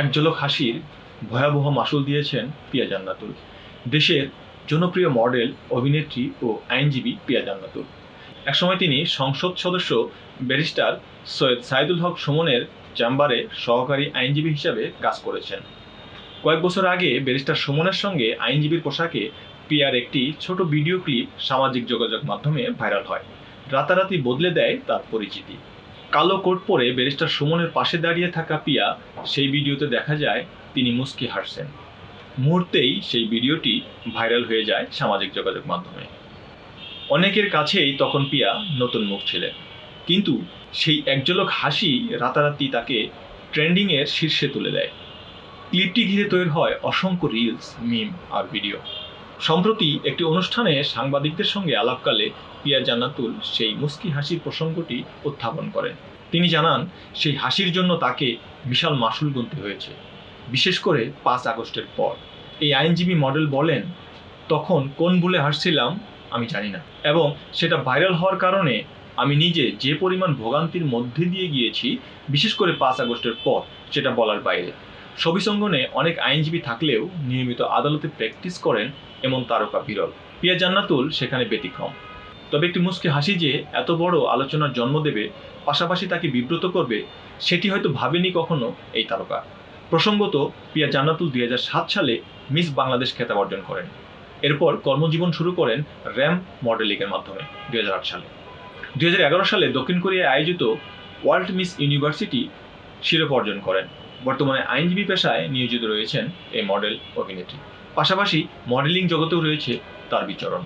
এক ঝলক হাসির ভয়াবহ মাসুল দিয়েছেন পিয়া জান্নাতুল। দেশের জনপ্রিয় মডেল, অভিনেত্রী ও আইনজীবী পিয়া জান্নাতুল। একসময় তিনি সংসদ সদস্য ব্যারিস্টার সৈয়দ সাইদুল হক সুমনের চেম্বারে সহকারী আইনজীবী হিসাবে কাজ করেছেন। কয়েক বছর আগে ব্যারিস্টার সুমনের সঙ্গে আইনজীবীর পোশাকে পিয়ার একটি ছোট ভিডিও ক্লিপ সামাজিক যোগাযোগ মাধ্যমে ভাইরাল হয়। রাতারাতি বদলে দেয় তার পরিচিতি। কালো কোট পরে ব্যারিস্টার সুমনের পাশে দাঁড়িয়ে থাকা পিয়া সেই ভিডিওতে দেখা যায় তিনি মুস্কি হাসছেন। মুহূর্তেই সেই ভিডিওটি ভাইরাল হয়ে যায় সামাজিক যোগাযোগ মাধ্যমে। অনেকের কাছেই তখন পিয়া নতুন মুখ ছিলেন। কিন্তু সেই একজলক হাসি রাতারাতি তাকে ট্রেন্ডিংয়ের শীর্ষে তুলে দেয়। ক্লিপটি ঘিরে তৈরি হয় অসংখ্য রিলস, মিম আর ভিডিও। সম্প্রতি একটি অনুষ্ঠানে সাংবাদিকদের সঙ্গে আলাপকালে পিয়া জান্নাতুল সেই মুস্কি হাসির প্রসঙ্গটি উত্থাপন করেন। তিনি জানান, সেই হাসির জন্য তাকে বিশাল মাসুল গুনতে হয়েছে, বিশেষ করে পাঁচ আগস্টের পর। এই আইনজীবী মডেল বলেন, তখন কোন ভুলে হাসছিলাম আমি জানি না। এবং সেটা ভাইরাল হওয়ার কারণে আমি নিজে যে পরিমাণ ভোগান্তির মধ্যে দিয়ে গিয়েছি, বিশেষ করে পাঁচ আগস্টের পর, সেটা বলার বাইরে। ছবিসঙ্গনে অনেক আইনজীবী থাকলেও নিয়মিত আদালতে প্র্যাকটিস করেন এমন তারকা বিরল। পিয়া জান্নাতুল সেখানে ব্যতিক্রম। তবে একটি মুস্কি হাসি যে এত বড় আলোচনার জন্ম দেবে, পাশাপাশি তাকে বিব্রত করবে, সেটি হয়তো ভাবেনি কখনো এই তারকা। প্রসঙ্গত, পিয়া জান্নাতুল দুই হাজার সাত সালে মিস বাংলাদেশ খেতাব অর্জন করেন। এরপর কর্মজীবন শুরু করেন র্যাম মডেলিংয়ের মাধ্যমে দুই হাজার আট সালে। দুই হাজার এগারো সালে দক্ষিণ কোরিয়ায় আয়োজিত ওয়ার্ল্ড মিস ইউনিভার্সিটি শিরোপা অর্জন করেন। বর্তমানে আইনজীবী পেশায় নিয়োজিত রয়েছেন এই মডেল অভিনেত্রী। পাশাপাশি মডেলিং জগতেও রয়েছে তার বিচরণ।